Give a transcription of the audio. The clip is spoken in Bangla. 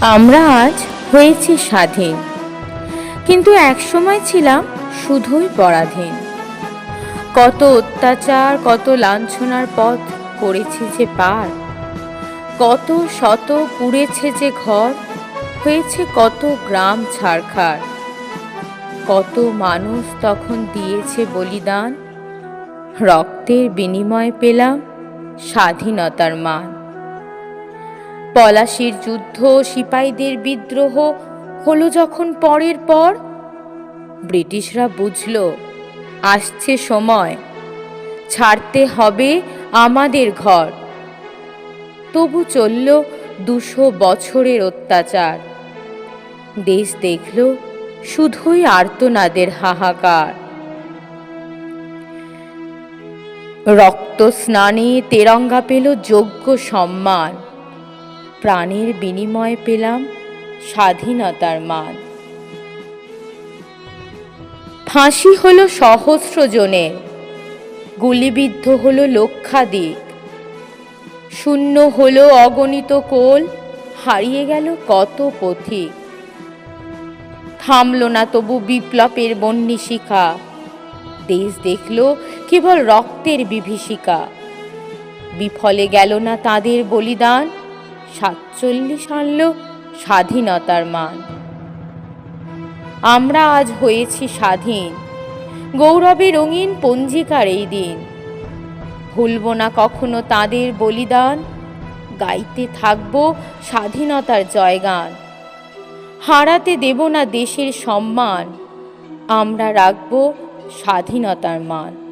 আমরা আজ হয়েছি স্বাধীন। কিন্তু একসময় ছিলাম শুধুই পরাধীন। কত অত্যাচার, কত লাঞ্ছনার পথ করেছি যে পার। কত শত পুড়েছে যে ঘর, হয়েছে কত গ্রাম ছাড়খাড় কত মানুষ তখন দিয়েছে বলিদান, রক্তের বিনিময়ে পেলাম স্বাধীনতার মান। পলাশির যুদ্ধ সিপাহীদের বিদ্রোহ হলো যখন পরের পর? ব্রিটিশরা বুঝল, আসছে সময়। ছাড়তে হবে আমাদের ঘর। তবু চলল দুশো বছরের অত্যাচার। দেশ দেখল শুধুই আর্তনাদের হাহাকার। রক্ত স্নানে তেরঙ্গা পেল যোগ্য সম্মান। প্রাণের বিনিময়ে পেলাম স্বাধীনতার মান। ফাঁসি হলো সহস্র জনের গুলিবিদ্ধ হলো লক্ষাধিক। শূন্য হলো অগণিত কোল, হারিয়ে গেল কত পথিক। থামল না তবু বিপ্লবের বন্যিশিখা দেশ দেখল কেবল রক্তের বিভীষিকা। বিফলে গেল না তাদের বলিদান সাতচল্লিশ আনল স্বাধীনতার মান। আমরা আজ হয়েছি স্বাধীন। গৌরবে রঙিন পঞ্জিকার এই দিন। ভুলব না কখনো তাদের বলিদান। গাইতে থাকব স্বাধীনতার জয়গান। হারাতে দেব না দেশের সম্মান। আমরা রাখব স্বাধীনতার মান।